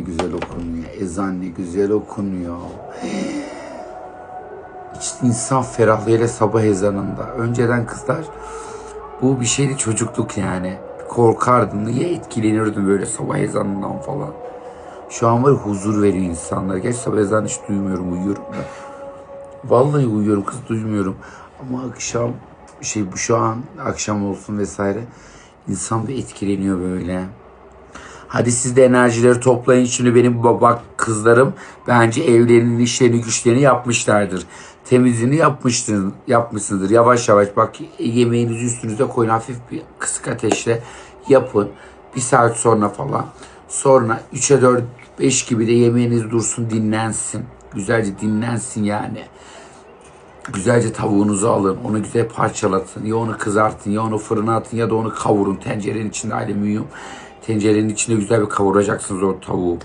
güzel okunuyor. Ezan ne güzel okunuyor. İşte insan ferahlığıyla sabah ezanında. Önceden kızlar bu bir şeydi çocukluk yani. Korkardın. Niye etkilenirdin böyle sabah ezanından falan. Şu an var ya huzur veriyor insanlara. Geç sabah ezanı hiç duymuyorum. Uyuyorum da. Vallahi uyuyorum kız duymuyorum. Ama akşam şey bu şu an akşam olsun vesaire insan bir etkileniyor böyle. Hadi siz de enerjileri toplayın. Şimdi benim baba kızlarım bence evlerinin işlerini güçlerini yapmışlardır. Temizliğini yapmıştır, yapmışsınızdır. Yavaş yavaş bak yemeğinizi üstünüze koyun. Hafif bir kısık ateşle yapın. Bir saat sonra falan. Sonra 3'e 4 5 gibi de yemeğiniz dursun dinlensin. Güzelce dinlensin yani. Güzelce tavuğunuzu alın. Onu güzel parçalatın. Ya onu kızartın ya onu fırına atın ya da onu kavurun. Tencerenin içinde alüminyum. Tencerenin içinde güzel bir kavuracaksınız o tavuğu.